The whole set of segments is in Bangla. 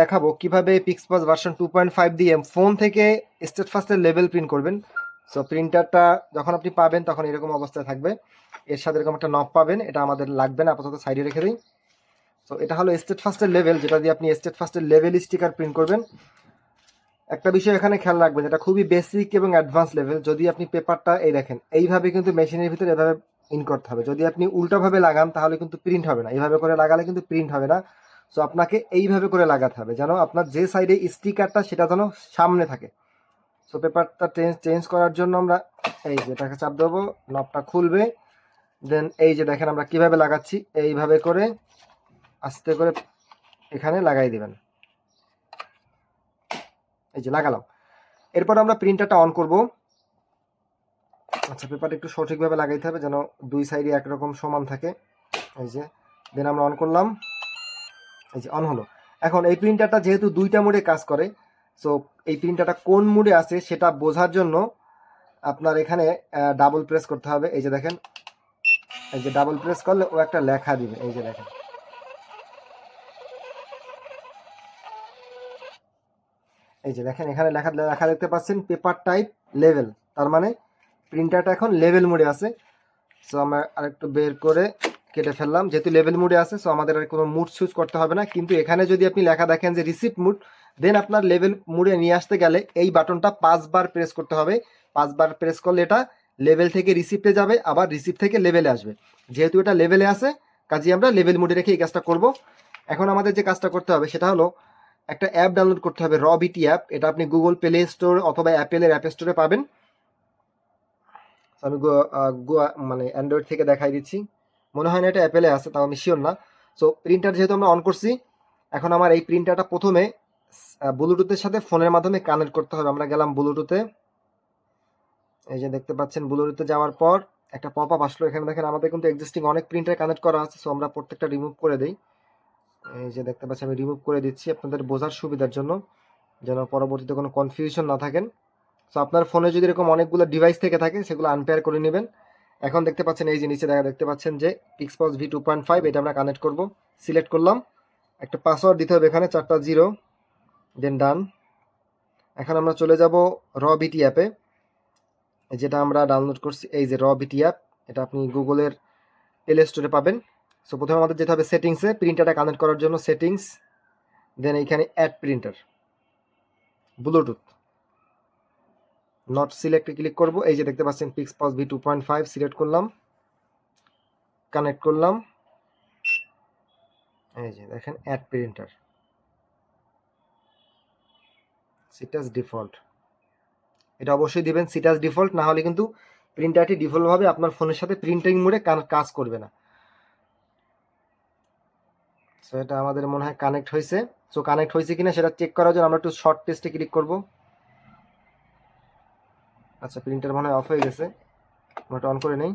দেখাবো কীভাবে পিক্সপাস ভার্সন টু পয়েন্ট ফাইভ দিয়ে ফোন থেকে স্টেট ফার্স্টের লেভেল প্রিন্ট করবেন। সো প্রিন্টারটা যখন আপনি পাবেন, তখন এরকম অবস্থায় থাকবে। এর সাথে এরকম একটা নব পাবেন, এটা আমাদের লাগবে না, আপাতত সাইডে রেখে দিই। সো এটা হলো স্টেট ফার্স্টের লেভেল যেটা দিয়ে আপনি স্টেট ফার্স্টের লেভেল স্টিকার প্রিন্ট করবেন। একটা বিষয় এখানে খেয়াল রাখবেন, এটা খুবই বেসিক এবং অ্যাডভান্স লেভেল যদি আপনি পেপারটা এই দেখেন, এইভাবে কিন্তু মেশিনের ভিতরে এভাবে ইন করতে হবে। যদি আপনি উল্টোভাবে লাগান, তাহলে কিন্তু প্রিন্ট হবে না। এইভাবে করে লাগালে কিন্তু প্রিন্ট হবে না। সো আপনাকে এইভাবে করে লাগাতে হবে, যেন আপনার যে সাইডে স্টিকারটা সেটা যেন সামনে থাকে। সো পেপারটা চেঞ্জ চেঞ্জ করার জন্য আমরা এই যে এটাকে চাপ দেবো নবটা খুলবে। দেন এই যে দেখেন আমরা কীভাবে লাগাচ্ছি, এইভাবে করে আস্তে করে এখানে লাগাই দেবেন। এই যে লাগালাম। এরপর আমরা প্রিন্টারটা অন করব। আচ্ছা পেপারটা একটু সঠিকভাবে লাগাইতে হবে, যেন দুই সাইডে একরকম সমান থাকে। এই যে দেন আমরা অন করলাম। এই যে অন হলো। এখন এই প্রিন্টারটা যেহেতু দুইটা মোডে কাজ করে সো এই প্রিন্টারটা কোন মোডে আছে সেটা বোঝার জন্য আপনার এখানে ডাবল প্রেস করতে হবে। এই যে দেখেন, এই যে ডাবল প্রেস করলে ও একটা লেখা দিবে। এই যে দেখেন। এই যে দেখেন, এখানে লেখা লেখা দেখতে পাচ্ছেন পেপার টাইপ লেভেল তার মানে প্রিন্টারটা এখন লেভেল মোডে আছে। সো আমরা আরেকটু বের করে কেটে ফেললাম। যেহেতু লেভেল মুডে আছে সো আমাদের আর কোনো মুড চুজ করতে হবে না। কিন্তু এখানে যদি আপনি লেখা দেখেন যে রিসিপ্ট মুড দেন আপনার লেভেল মুডে নিয়ে আসতে গেলে এই বাটনটা পাঁচবার প্রেস করতে হবে। পাঁচবার প্রেস করলে এটা লেভেল থেকে রিসিপ্টে যাবে, আবার রিসিপ্ট থেকে লেভেলে আসবে। যেহেতু এটা লেভেলে আছে কাজে আমরা লেভেল মুডে রেখে এই কাজটা করব। এখন আমাদের যে কাজটা করতে হবে, সেটা হলো একটা অ্যাপ ডাউনলোড করতে হবে র অ্যাপ এটা আপনি গুগল প্লে স্টোর অথবা অ্যাপেলের অ্যাপ স্টোরে পাবেন। আমি মানে অ্যান্ড্রয়েড থেকে দেখাই দিচ্ছি। মনে হয় না এটা অ্যাপেলে আছে, তাও আমি শিওর না। সো প্রিন্টার যেহেতু আমরা অন করছি, এখন আমার এই প্রিন্টারটা প্রথমে ব্লুটুথের সাথে ফোনের মাধ্যমে কানেক্ট করতে হবে। আমরা গেলাম ব্লুটুথে এই যে দেখতে পাচ্ছেন ব্লুটুথে যাওয়ার পর একটা পপ আপ আসলো। এখানে দেখেন, আমাদের কিন্তু এক্সিস্টিং অনেক প্রিন্টার কানেক্ট করা আছে সো আমরা প্রত্যেকটা রিমুভ করে দিই। এই যে দেখতে পাচ্ছি আমি রিমুভ করে দিচ্ছি আপনাদের বোঝার সুবিধার জন্য, যেন পরবর্তীতে কোনো কনফিউশন না থাকেন। সো আপনার ফোনে যদি এরকম অনেকগুলো ডিভাইস থেকে থাকে, সেগুলো আনপেয়ার করে নেবেন। এখন দেখতে পাচ্ছেন, এই যে নিচে দেখা দেখতে পাচ্ছেন যে PixPOS V two point five এটা আমরা কানেক্ট করব। সিলেক্ট করলাম। একটা পাসওয়ার্ড দিতে হবে এখানে, চারটা জিরো দেন ডান এখন আমরা চলে যাব র বিটি অ্যাপে যেটা আমরা ডাউনলোড করছি, এই যে র বিটি অ্যাপ এটা আপনি গুগলের প্লে স্টোরে পাবেন। সো প্রথমে আমাদের যেতে হবে সেটিংসে প্রিন্টারটা কানেক্ট করার জন্য সেটিংস দেন এইখানে অ্যাড প্রিন্টার ব্লুটুথ নট সিলেক্টে ক্লিক করব। এই যে দেখতে পাচ্ছেন পিক্সপস V two point five select করলাম। কানেক্ট করলাম। এই যে দেখেন অ্যাড প্রিন্টার সিটাস ডিফল্ট এটা অবশ্যই দিবেন সিটাস ডিফল্ট না হলে কিন্তু প্রিন্টারটি ডিফল্টভাবে আপনার ফোনের সাথে প্রিন্টিং মোডে কাজ করবে না। সো এটা আমাদের মনে হয় কানেক্ট হয়েছে। সো কানেক্ট হয়েছে কিনা সেটা চেক করার জন্য আমরা একটু শর্ট টেস্টে ক্লিক করব। আচ্ছা প্রিন্টার মনে হয় অফ হয়ে গেছে। আমরা অন করে নেই।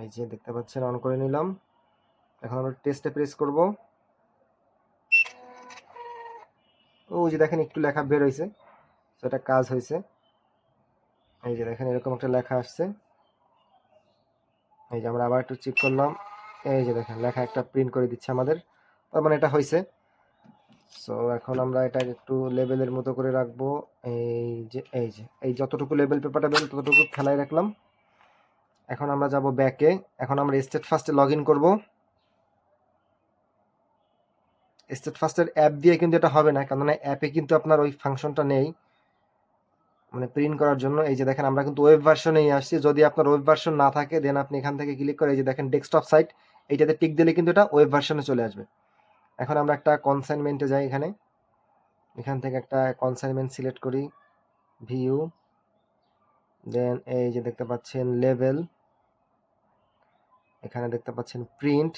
এই যে দেখতে পাচ্ছেন অন করে নিলাম। এখন আমরা টেস্টে প্রেস করব। ও যে দেখেন, একটু লেখা বের হয়েছে। তো এটা কাজ হয়েছে। এই যে দেখেন, এরকম একটা লেখা আসছে। এই যে আমরা আবার একটু চেক করলাম। এই যে দেখেন, লেখা একটা প্রিন্ট করে দিচ্ছে আমাদের। তার মানে এটা হয়েছে। সো এখন আমরা এটা একটু লেভেলের মতো করে রাখব। এই যে এই যে, এই যতটুকু লেভেল পেপারটা বের ততটুকু খেলায় রাখলাম। এখন আমরা যাব ব্যাকে এখন আমরা স্টেট ফার্স্টে লগ ইন করব। স্টেট ফার্স্টের অ্যাপ দিয়ে কিন্তু এটা হবে না, কেননা অ্যাপে কিন্তু আপনার ওই ফাংশনটা নেই মানে প্রিন্ট করার জন্য। এই যে দেখেন, আমরা কিন্তু ওয়েব ভার্সনেই আসছি। যদি আপনার ওয়েব ভার্সন না থাকে দেন আপনি এখান থেকে ক্লিক করে, এই যে দেখেন ডেস্কটপ সাইট এইটাতে টিক দিলে কিন্তু এটা ওয়েব ভার্সনে চলে আসবে। এখন আমরা একটা কনসাইনমেন্টে যাই এখানে। এখান থেকে একটা কনসাইনমেন্ট সিলেক্ট করি ভিউ দেন এই যে দেখতে পাচ্ছেন লেভেল এখানে দেখতে পাচ্ছেন প্রিন্ট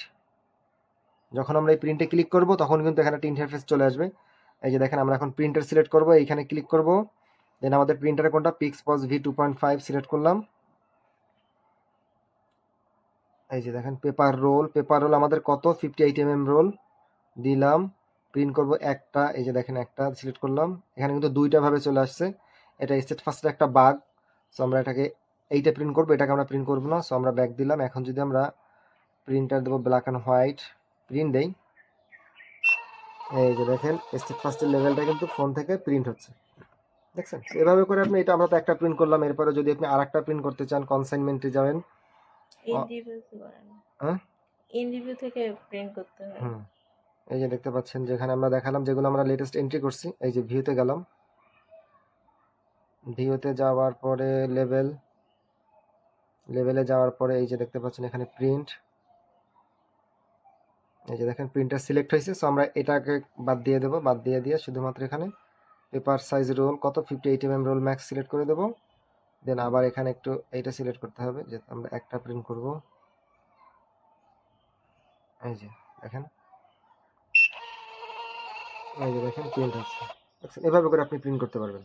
যখন আমরা এই প্রিন্টে ক্লিক করব, তখন কিন্তু এখানে একটা ইন্টারফেস চলে আসবে। এই যে দেখেন, আমরা এখন প্রিন্টার সিলেক্ট করব, এইখানে ক্লিক করব। দেন আমাদের প্রিন্টারের কোনটা? Pix pause V two point five select করলাম। এই যে দেখেন পেপার রোল পেপার রোল আমাদের কত? Fifty eight M M roll দিলাম প্রিন্ট করব একটা এই যে দেখেন একটা সিলেক্ট করলাম। এখানে কিন্তু দুইটা ভাবে চলে আসছে। এটা স্টেট ফার্স্টের একটা বাগ সো আমরা এটাকে এইটা প্রিন্ট করব এটাকে আমরা প্রিন্ট করব না সো আমরা ব্যাক দিলাম। এখন যদি আমরা প্রিন্টার দেবো ব্ল্যাক অ্যান্ড হোয়াইট প্রিন্ট দেই। এই যে দেখেন স্টেট ফার্স্টের লেভেলটা কিন্তু ফোন থেকে প্রিন্ট হচ্ছে। দেখছেন? এভাবে করে আপনি এটা আমরা তো একটা প্রিন্ট করলাম এরপরে যদি আপনি আর একটা প্রিন্ট করতে চান কনসাইনমেন্টে যাবেন। হ্যাঁ? ইনরিভিউ থেকে প্রিন্ট করতে হয়। হুম। এই যে দেখতে পাচ্ছেন, যেখানে আমরা দেখালাম যেগুলো আমরা লেটেস্ট এন্ট্রি করছি, এই যে ভিউতে গেলাম। ভিউতে যাওয়ার পরে লেভেল লেভেলে যাওয়ার পরে এই যে দেখতে পাচ্ছেন এখানে প্রিন্ট এই যে দেখেন প্রিন্টার সিলেক্ট হয়েছে সো আমরা এটাকে বাদ দিয়ে দেবো, বাদ দিয়ে দিয়ে শুধুমাত্র এখানে পেপার সাইজ রোল কত fifty eight M roll max select করে দেবো। দেন আবার এখানে একটু এইটা সিলেক্ট করতে হবে, যে আমরা একটা প্রিন্ট করব। এই যে দেখেন এই যে দেখেন প্রিন্ট আছে। এভাবে করে আপনি প্রিন্ট করতে পারবেন।